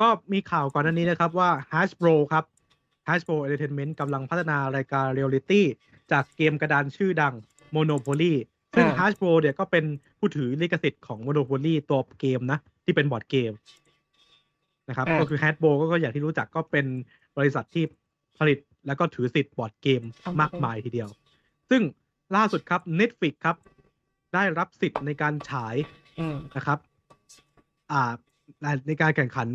ก็มีข่าวก่อนหน้านี้นะครับว่า Hasbro ครับ Hasbro Entertainment กำลังพัฒนารายการเรียลลิตี้จากเกมกระดานชื่อดัง Monopoly ซึ่งอ่า Hasbro เนี่ยก็เป็นผู้ถือลิขสิทธิ์ของ Monopoly ตัวเกมนะ ที่เป็นบอร์ดเกมนะครับอ่าก็คือ Hasbro ก็อย่างที่รู้จักก็เป็นบริษัทที่ผลิตแล้วก็ถือสิทธิ์บอร์ดเกมมากมายทีเดียว ซึ่งล่าสุดครับ Netflix ครับ ได้รับสิทธิ์ในการฉายอืมนะครับ อ่าในการแข่งขัน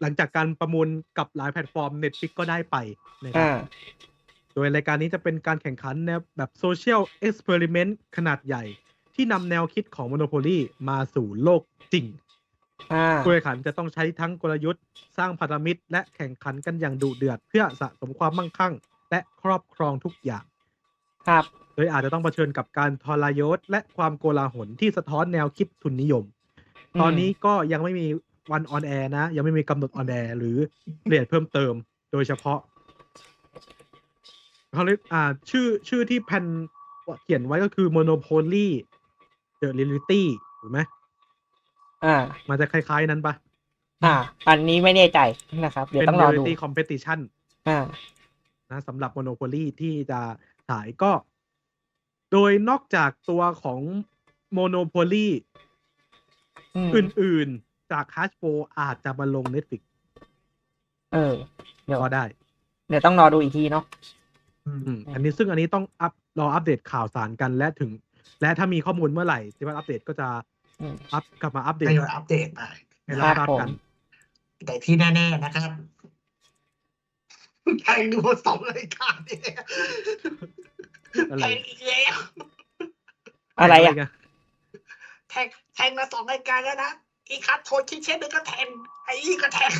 หลังจากการประมูลกับหลายแพลตฟอร์ม Netflix ก็ได้ไปนะครับอ่าโดยรายการนี้จะเป็นการแข่งขันแนวแบบโซเชียลเอ็กซ์เพร์เมนต์ขนาดใหญ่ ที่นำแนวคิดของ Monopoly มาสู่โลกจริงอ่าผู้แข่งขันจะต้องใช้ทั้งกลยุทธ์ สร้างพันธมิตร และแข่งขันกันอย่างดุเดือด เพื่อสะสมความมั่งคั่ง และครอบครองทุกอย่าง ครับ โดยอาจจะต้องเผชิญกับการทรยศและความโกลาหลที่สะท้อนแนวคิดทุนนิยมอืมตอนนี้ก็ยังไม่มี วันออนแอร์นะ ยังไม่มีกำหนดออนแอร์หรือเปลี่ยนเพิ่มเติม โดยเฉพาะเขาเรียกอ่า ชื่อชื่อที่แผ่นเขียนไว้ก็คือ Monopoly The Reality ถูกไหมอ่า มันจะคล้ายๆนั้นปะอ่า อันนี้ไม่แน่ใจนะครับ เดี๋ยวเป็นต้องรอดู Reality Competition อ่านะสำหรับ Monopoly ที่จะฉายก็ โดยนอกจากตัวของ Monopoly อืมอื่นๆ จาก Hasbro อาจจะมาลง Netflix เออ เดี๋ยวก็ได้ เดี๋ยวต้องรอดูอีกทีเนาะอืมอันนี้ซึ่งอันนี้ต้องอัพรออัปเดตข่าวสารกันและถึง และถ้ามีข้อมูลเมื่อไหร่ที่ว่าอัปเดตก็จะอืมอัพกลับมาอัปเดทตยอยอัปเดตไปให้เราครัทราบบผมกัน แต่ที่แน่ ๆ นะครับแทงดูสองรายการเนี่ยอะไรแทงอีกแล้วอะไรอะกันแทงแทงมาสองรายการแล้วนะ อีกครับโทษคิดเช่นนึงก็แทนไอ้นี่ก็แทน